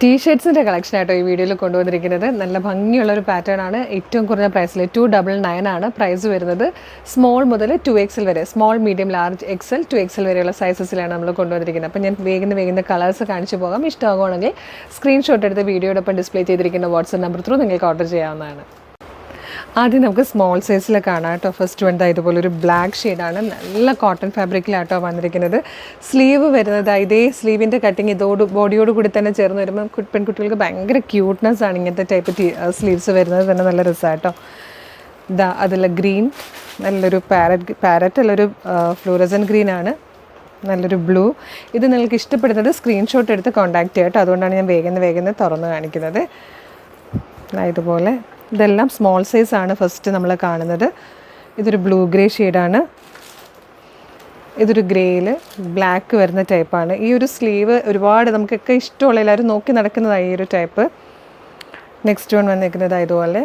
ടീഷർട്സിന്റെ collection ആയിട്ടോ ഈ വീഡിയോയിൽ കൊണ്ടുവന്നിരിക്കുന്നത്. നല്ല ഭംഗിയുള്ള ഒരു പാറ്റേൺ ആണ്. ഏറ്റവും കുറഞ്ഞ പ്രൈസിൽ ടു ഡബിൾ നയൻ ആണ് പ്രൈസ് വരുന്നത്. സ്മോൾ മുതൽ ടു എക്സൽ വരെ small medium large XL two XL വരെയുള്ള സൈസസിലാണ് നമ്മൾ കൊണ്ടുവന്നിരിക്കുന്നത്. അപ്പോൾ ഞാൻ വേഗം വേഗം കളേഴ്സ് കാണിച്ചു പോകാം. ഇഷ്ടമാകുവാണെങ്കിൽ സ്ക്രീൻഷോട്ട് എടുത്ത് വീഡിയോടൊപ്പം ഡിസ്പ്ലേ ചെയ്തിരിക്കുന്ന വാട്സപ്പ് നമ്പർ ത്രൂ നിങ്ങൾക്ക് ഓർഡർ ചെയ്യാവുന്നതാണ്. ആദ്യം നമുക്ക് സ്മോൾ സൈസിൽ കാണാം കേട്ടോ. ഫസ്റ്റ് വൺ ദാ ഇതുപോലെ ഒരു ബ്ലാക്ക് ഷെയ്ഡാണ് നല്ല കോട്ടൺ ഫാബ്രിക്കിലാട്ടോ വന്നിരിക്കുന്നത്. സ്ലീവ് വരുന്നത് ഇതേ സ്ലീവിന്റെ കട്ടിങ് ഇതോട് ബോഡിയോട് കൂടി തന്നെ ചേർന്ന് വരുമ്പോൾ പെൺകുട്ടികൾക്ക് ഭയങ്കര ക്യൂട്ട്നെസ് ആണ് ഇങ്ങനത്തെ ടൈപ്പ് സ്ലീവ്സ് വരുന്നത്. തന്നെ നല്ല രസമായിട്ടോ ഇതാ അതിൽ ഗ്രീൻ നല്ലൊരു പാരറ്റ് പാരറ്റ് അല്ലൊരു ഫ്ലൂറസൻ ഗ്രീൻ ആണ്. നല്ലൊരു ബ്ലൂ ഇത് നിങ്ങൾക്ക് ഇഷ്ടപ്പെടുന്നത് സ്ക്രീൻഷോട്ട് എടുത്ത് കോൺടാക്റ്റ് ചെയ്യട്ടോ അതുകൊണ്ടാണ് ഞാൻ വേഗം വേഗം തുറന്ന് കാണിക്കുന്നത്. ഇതുപോലെ ഇതെല്ലാം സ്മോൾ സൈസ് ആണ് ഫസ്റ്റ് നമ്മൾ കാണുന്നത്. ഇതൊരു ബ്ലൂ ഗ്രേ ഷെയ്ഡാണ് ഇതൊരു ഗ്രേയിൽ ബ്ലാക്ക് വരുന്ന ടൈപ്പാണ് ഈ ഒരു സ്ലീവ് ഒരുപാട് നമുക്കൊക്കെ ഇഷ്ടമുള്ള എല്ലാവരും നോക്കി നടക്കുന്നതായി ഈ ഒരു ടൈപ്പ് നെക്സ്റ്റ് വൺ വന്നിരിക്കുന്നത് ഇതുപോലെ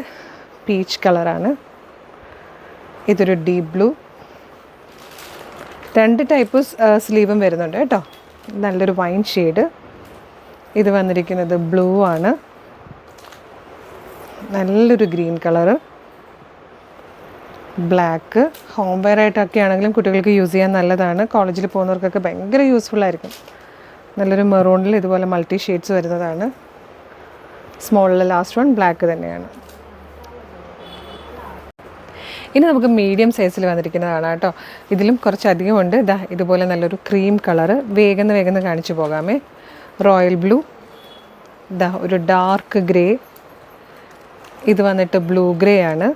പീച്ച് കളറാണ് ഇതൊരു ഡീപ് ബ്ലൂ രണ്ട് ടൈപ്പ് സ്ലീവും വരുന്നുണ്ട് കേട്ടോ. നല്ലൊരു വൈൻ ഷെയ്ഡ് ഇത് വന്നിരിക്കുന്നത് ബ്ലൂ ആണ്. നല്ലൊരു green colour. Black. Home wear ആയിട്ടൊക്കെ ആണെങ്കിലും കുട്ടികൾക്ക് യൂസ് ചെയ്യാൻ നല്ലതാണ്. കോളേജിൽ പോകുന്നവർക്കൊക്കെ ഭയങ്കര യൂസ്ഫുൾ ആയിരിക്കും. നല്ലൊരു മെറൂണിൽ ഇതുപോലെ മൾട്ടി ഷെയ്ഡ്സ് വരുന്നതാണ്. സ്മോളിലെ ലാസ്റ്റ് വൺ ബ്ലാക്ക് തന്നെയാണ്. ഇനി നമുക്ക് മീഡിയം സൈസിൽ വന്നിരിക്കുന്നതാണ് കേട്ടോ. ഇതിലും കുറച്ചധികം ഉണ്ട് ഇതാ ഇതുപോലെ നല്ലൊരു ക്രീം കളറ്. വേഗം വേഗം കാണിച്ചു പോകാമേ. റോയൽ ബ്ലൂ ഇതാ ഒരു ഡാർക്ക് ഗ്രേ ഇത് വന്നിട്ട് ബ്ലൂ ഗ്രേ ആണ്.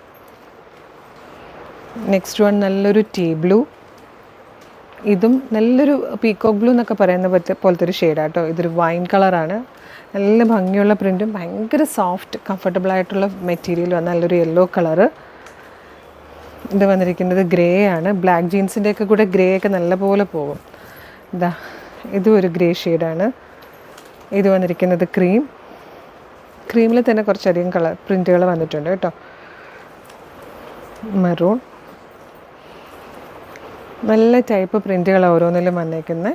നെക്സ്റ്റ് വൺ നല്ലൊരു ടീ ബ്ലൂ ഇതും നല്ലൊരു പീക്കോക്ക് ബ്ലൂ എന്നൊക്കെ പറയുന്ന പോലത്തെ പോലത്തെ ഒരു ഷെയ്ഡാണ് കേട്ടോ ഇതൊരു വൈൻ കളറാണ് നല്ല ഭംഗിയുള്ള പ്രിന്റും ഭയങ്കര സോഫ്റ്റ് കംഫർട്ടബിൾ ആയിട്ടുള്ള മെറ്റീരിയലും നല്ലൊരു യെല്ലോ കളറ് ഇത് വന്നിരിക്കുന്നത് ഗ്രേ ആണ്. ബ്ലാക്ക് ജീൻസിന്റെ ഒക്കെ കൂടെ ഗ്രേ ഒക്കെ നല്ലപോലെ പോകും. ഇതാ ഇതും ഒരു ഗ്രേ ഷെയ്ഡാണ് ഇത് വന്നിരിക്കുന്നത് ക്രീം ക്രീമിൽ തന്നെ കുറച്ചധികം കളർ പ്രിന്റുകൾ വന്നിട്ടുണ്ട് കേട്ടോ. മെറൂൺ. നല്ല ടൈപ്പ് പ്രിന്റുകൾ ഓരോന്നിലും വന്നേക്കുന്നത്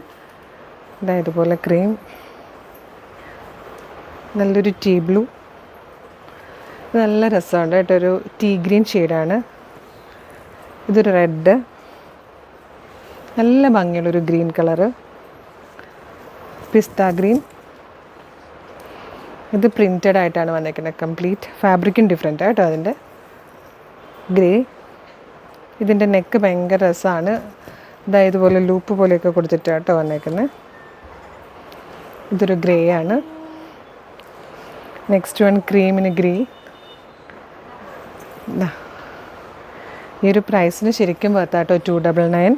ഇതാ ഇതുപോലെ ക്രീം. നല്ലൊരു ടീ ബ്ലൂ. നല്ല രസമുണ്ട് കേട്ടോ. ഒരു ടീ ഗ്രീൻ ഷെയ്ഡാണ്. ഇതൊരു റെഡ്. നല്ല ഭംഗിയുള്ളൊരു ഗ്രീൻ കളറ്. പിസ്ത ഗ്രീൻ. ഇത് പ്രിന്റഡ് ആയിട്ടാണ് വന്നേക്കുന്നത്. കംപ്ലീറ്റ് ഫാബ്രിക്കും ഡിഫറെന്റ് കേട്ടോ അതിന്റെ. ഗ്രേ ഇതിന്റെ നെക്ക് ഭയങ്കര രസമാണ് ഇതാ ഇതുപോലെ ലൂപ്പ് പോലെയൊക്കെ കൊടുത്തിട്ട് കേട്ടോ വന്നേക്കുന്നത് ഇതൊരു ഗ്രേ ആണ്. നെക്സ്റ്റ് വൺ ക്രീമിന് ഗ്രീ ഈ ഒരു പ്രൈസിന് ശരിക്കും വർത്താട്ടോ two double nine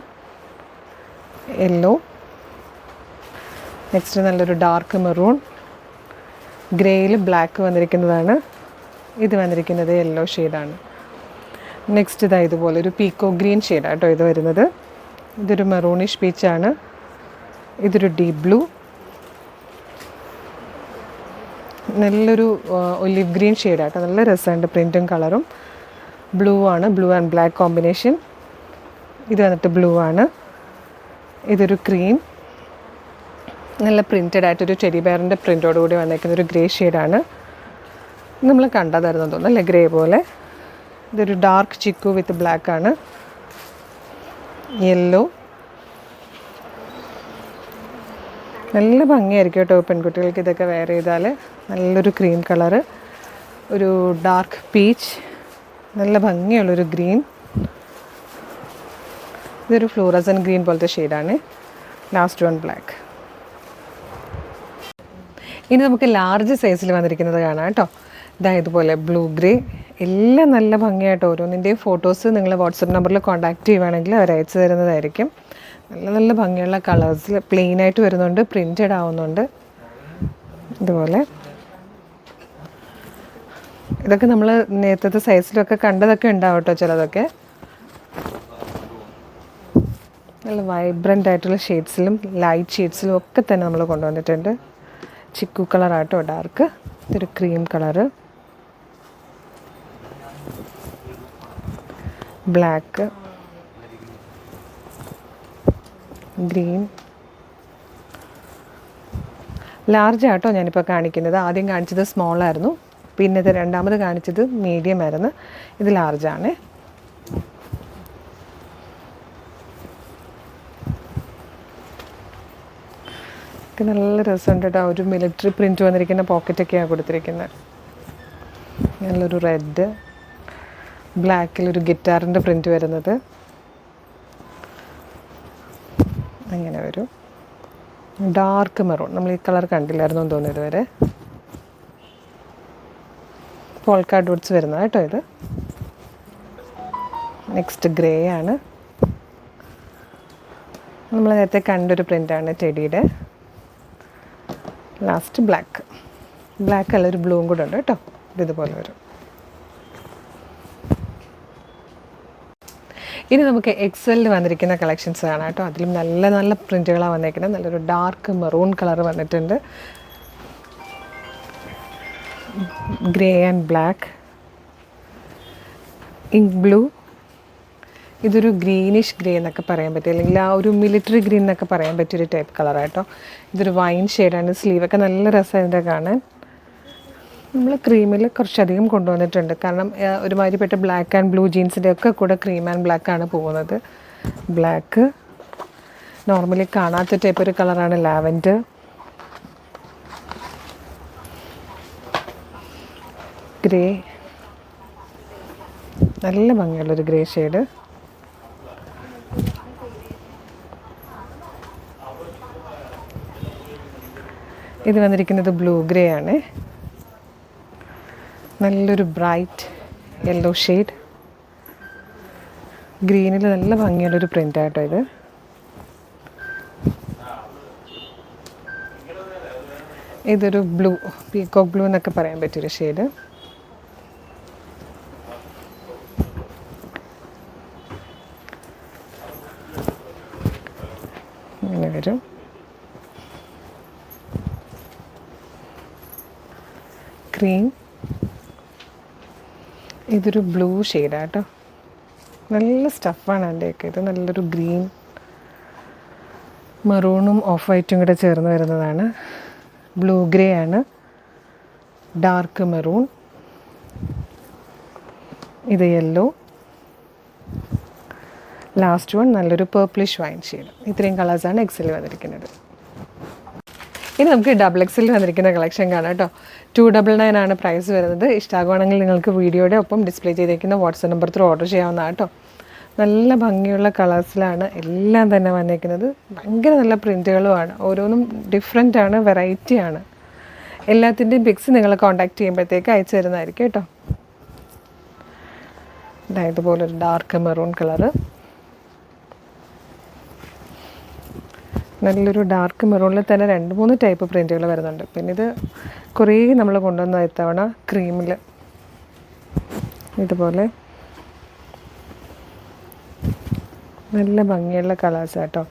yellow next നല്ലൊരു ഡാർക്ക് മെറൂൺ ഗ്രേയിൽ ബ്ലാക്ക് വന്നിരിക്കുന്നതാണ്. ഇത് വന്നിരിക്കുന്നത് യെല്ലോ ഷെയ്ഡാണ്. നെക്സ്റ്റ് ഇതാ ഇതുപോലെ ഒരു പീക്കോ ഗ്രീൻ ഷെയ്ഡാണ് കേട്ടോ ഇത് വരുന്നത്. ഇതൊരു മെറൂണിഷ് പീച്ചാണ്. ഇതൊരു ഡീപ് ബ്ലൂ. നല്ലൊരു ഒലിവ് ഗ്രീൻ ഷെയ്ഡാട്ടോ. നല്ല രസമുണ്ട് പ്രിന്റും കളറും. ബ്ലൂ ആണ് ബ്ലൂ ആൻഡ് ബ്ലാക്ക് കോമ്പിനേഷൻ ഇത് വന്നിട്ട് ബ്ലൂ ആണ്. ഇതൊരു ക്രീം. നല്ല പ്രിന്റഡ് ആയിട്ടൊരു ചെടി ബെയറിന്റെ പ്രിന്റോട് കൂടി വന്നേക്കുന്ന ഒരു ഗ്രേ ഷെയ്ഡാണ് നമ്മൾ കണ്ടതായിരുന്നു തോന്നുന്നു അല്ലേ? ഗ്രേ പോലെ. ഇതൊരു ഡാർക്ക് ചിക്കു വിത്ത് ബ്ലാക്ക് ആണ്. യെല്ലോ നല്ല ഭംഗിയായിരിക്കും കേട്ടോ പെൺകുട്ടികൾക്ക് ഇതൊക്കെ വെയർ ചെയ്താൽ നല്ലൊരു ക്രീം കളറ് ഒരു ഡാർക്ക് പീച്ച് നല്ല ഭംഗിയുള്ളൊരു ഗ്രീൻ ഇതൊരു ഫ്ലൂറസൻ ഗ്രീൻ പോലത്തെ ഷെയ്ഡാണ് ലാസ്റ്റ് വൺ ബ്ലാക്ക് ഇനി നമുക്ക് ലാർജ് സൈസിൽ വന്നിരിക്കുന്നത് കാണാം കേട്ടോ. ഇതാ ഇതുപോലെ ബ്ലൂ ഗ്രേ എല്ലാം നല്ല ഭംഗിയായിട്ട് ഓരോന്നിന്റെയും ഫോട്ടോസ് നിങ്ങൾ വാട്സപ്പ് നമ്പറിൽ കോൺടാക്റ്റ് ചെയ്യുവാണെങ്കിൽ അവർ അയച്ചു തരുന്നതായിരിക്കും. നല്ല നല്ല ഭംഗിയുള്ള കളേഴ്സിൽ പ്ലെയിൻ ആയിട്ട് വരുന്നുണ്ട് പ്രിന്റഡ് ആവുന്നുണ്ട്. ഇതുപോലെ. ഇതൊക്കെ നമ്മൾ നേരത്തെ സൈസിലൊക്കെ കണ്ടതൊക്കെ ഉണ്ടാവും കേട്ടോ ചിലതൊക്കെ. നല്ല വൈബ്രന്റ് ആയിട്ടുള്ള ഷെയ്ഡ്സിലും ലൈറ്റ് ഷെയ്ഡ്സിലും ഒക്കെ തന്നെ നമ്മൾ കൊണ്ടുവന്നിട്ടുണ്ട്. ചിക്കു കളറാട്ടോ ഡാർക്ക്. ഇതൊരു cream colour. Black. Green. Large ആട്ടോ ഞാനിപ്പോൾ കാണിക്കുന്നത്. ആദ്യം കാണിച്ചത് സ്മോൾ ആയിരുന്നു. ഇത് രണ്ടാമത് കാണിച്ചത് മീഡിയം ആയിരുന്നു. ഇത് ലാർജാണ് ഒക്കെ നല്ല രസമുണ്ട് കേട്ടോ ഒരു മിലിറ്ററി പ്രിന്റ് വന്നിരിക്കുന്ന പോക്കറ്റൊക്കെയാണ് കൊടുത്തിരിക്കുന്നത് നല്ലൊരു റെഡ് ബ്ലാക്കിൽ ഒരു ഗിറ്റാറിന്റെ പ്രിന്റ് വരുന്നത്. അങ്ങനെ ഒരു ഡാർക്ക് മെറൂൺ നമ്മൾ ഈ കളർ കണ്ടില്ലായിരുന്നു എന്ന് തോന്നുന്നു ഇതുവരെ. പോൾക്കാർഡ് വുഡ്സ് വരുന്നത് കേട്ടോ ഇത്. നെക്സ്റ്റ് ഗ്രേ ആണ്. നമ്മൾ നേരത്തെ കണ്ടൊരു പ്രിന്റാണ് ടെഡിയുടെ. ലാസ്റ്റ് ബ്ലാക്ക് ബ്ലാക്ക് അല്ല ഒരു ബ്ലൂവും കൂടെ ഉണ്ട് കേട്ടോ. ഇത് ഇതുപോലെ വരും. ഇനി നമുക്ക് എക്സലിൽ വന്നിരിക്കുന്ന കളക്ഷൻസ് ആണ് കേട്ടോ. അതിലും നല്ല നല്ല പ്രിന്റുകളാണ് വന്നിരിക്കുന്നത് നല്ലൊരു ഡാർക്ക് മെറൂൺ കളർ വന്നിട്ടുണ്ട്. Grey and black ink blue ഇതൊരു ഗ്രീനിഷ് ഗ്രേ എന്നൊക്കെ പറയാൻ പറ്റും. അല്ലെങ്കിൽ ആ ഒരു മിലിറ്ററി ഗ്രീൻ എന്നൊക്കെ പറയാൻ പറ്റിയൊരു ടൈപ്പ് കളറായിട്ടോ ഇതൊരു വൈൻ ഷെയ്ഡാണ് സ്ലീവൊക്കെ നല്ല രസമാണ് ഇതിന്റെ കാണാൻ. നമ്മൾ ക്രീമിൽ കുറച്ചധികം കൊണ്ടുവന്നിട്ടുണ്ട്. കാരണം ഒരുമാതിരിപ്പെട്ട ബ്ലാക്ക് ആൻഡ് ബ്ലൂ ജീൻസിന്റെ ഒക്കെ കൂടെ ക്രീം ആൻഡ് ബ്ലാക്ക് ആണ് പോകുന്നത്. ബ്ലാക്ക് നോർമലി കാണാത്ത ടൈപ്പ് ഒരു കളറാണ് ലാവൻഡർ ഗ്രേ നല്ല ഭംഗിയുള്ളൊരു ഗ്രേ ഷെയ്ഡ് ഇത് വന്നിരിക്കുന്നത് ബ്ലൂ ഗ്രേ ആണ്. നല്ലൊരു ബ്രൈറ്റ് യെല്ലോ ഷെയ്ഡ്. ഗ്രീനിൽ നല്ല ഭംഗിയുള്ളൊരു പ്രിന്റ് ആയിട്ടോ ഇത്. ഇതൊരു ബ്ലൂ പീകോക്ക് ബ്ലൂ എന്നൊക്കെ പറയാൻ പറ്റിയൊരു ഷെയ്ഡ് ഇങ്ങനെ വരും ക്രീം ഇതൊരു ബ്ലൂ ഷെയ്ഡാണ് കേട്ടോ. നല്ല സ്റ്റഫാണ് എന്റെയൊക്കെ ഇത് നല്ലൊരു ഗ്രീൻ മെറൂണും ഓഫ് വൈറ്റും കൂടെ ചേർന്ന് വരുന്നതാണ്. ബ്ലൂ ഗ്രേ ആണ്. ഡാർക്ക് മെറൂൺ ഇത് യെല്ലോ ലാസ്റ്റ് വൺ നല്ലൊരു പേർപ്പിളിഷ് വൈൻ ഷെയ്ഡ് ഇത്രയും കളേഴ്സാണ് എക്സിൽ വന്നിരിക്കുന്നത്. ഇനി നമുക്ക് ഡബിൾ എക്സിൽ വന്നിരിക്കുന്ന കളക്ഷൻ കാണാം കേട്ടോ. ടു ഡബിൾ നയൻ ആണ് പ്രൈസ് വരുന്നത്. ഇഷ്ടമാകുവാണെങ്കിൽ നിങ്ങൾക്ക് വീഡിയോയുടെ ഒപ്പം ഡിസ്പ്ലേ ചെയ്തിരിക്കുന്ന വാട്സപ്പ് നമ്പർ ത്രൂ ഓർഡർ ചെയ്യാവുന്നതാണ് കേട്ടോ. നല്ല ഭംഗിയുള്ള കളേഴ്സിലാണ് എല്ലാം തന്നെ വന്നിരിക്കുന്നത് ഭയങ്കര നല്ല പ്രിന്റുകളുമാണ് ഓരോന്നും ഡിഫറെന്റ് ആണ് വെറൈറ്റി ആണ്. എല്ലാത്തിന്റെയും പിക്സ് നിങ്ങൾ കോൺടാക്ട് ചെയ്യുമ്പോഴത്തേക്ക് അയച്ചു തരുന്നതായിരിക്കും കേട്ടോ. ഇതാ ഇതുപോലൊരു ഡാർക്ക് മെറൂൺ കളറ് നല്ലൊരു ഡാർക്ക് മെറൂണിൽ തന്നെ രണ്ട് മൂന്ന് ടൈപ്പ് പ്രിന്റുകൾ വരുന്നുണ്ട്. പിന്നെ ഇത് കുറേ നമ്മൾ കൊണ്ടുവന്ന ഇത്തവണ ക്രീമിൽ ഇതുപോലെ. നല്ല ഭംഗിയുള്ള കളേഴ്സ് കേട്ടോ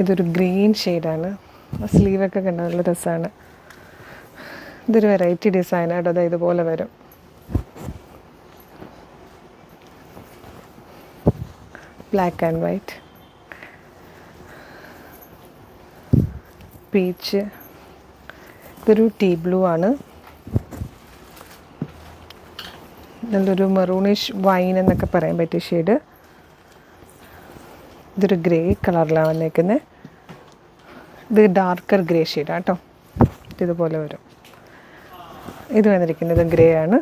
ഇതൊരു ഗ്രീൻ ഷെയ്ഡാണ് സ്ലീവൊക്കെ കണ്ട നല്ല രസമാണ് ഇതൊരു വെറൈറ്റി ഡിസൈനായിട്ട് അത് ഇതുപോലെ വരും. ബ്ലാക്ക് ആൻഡ് വൈറ്റ് പീച്ച് ഇതൊരു ടീ ബ്ലൂ ആണ്. നല്ലൊരു മെറൂണിഷ് വൈൻ എന്നൊക്കെ പറയാൻ പറ്റിയ ഷെയ്ഡ് ഇതൊരു ഗ്രേ കളറിലാണ് വന്നേക്കുന്നത് ഇത് ഡാർക്കർ ഗ്രേ ഷെയ്ഡാണ് കേട്ടോ ഇതുപോലെ വരും. ഇത് വന്നിരിക്കുന്നത് ഗ്രേ ആണ്.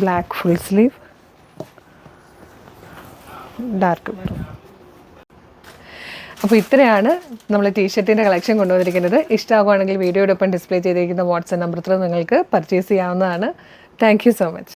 Black full sleeve dark maroon അപ്പോൾ ഇത്രയാണ് നമ്മൾ ടീഷർട്ടിന്റെ കളക്ഷൻ കൊണ്ടുവന്നിരിക്കുന്നത്. ഇഷ്ടമാകുവാണെങ്കിൽ വീഡിയോയുടെ ഒപ്പം ഡിസ്പ്ലേ ചെയ്തിരിക്കുന്ന വാട്സപ്പ് നമ്പർ നിങ്ങൾക്ക് പർച്ചേസ് ചെയ്യാവുന്നതാണ്. Thank so much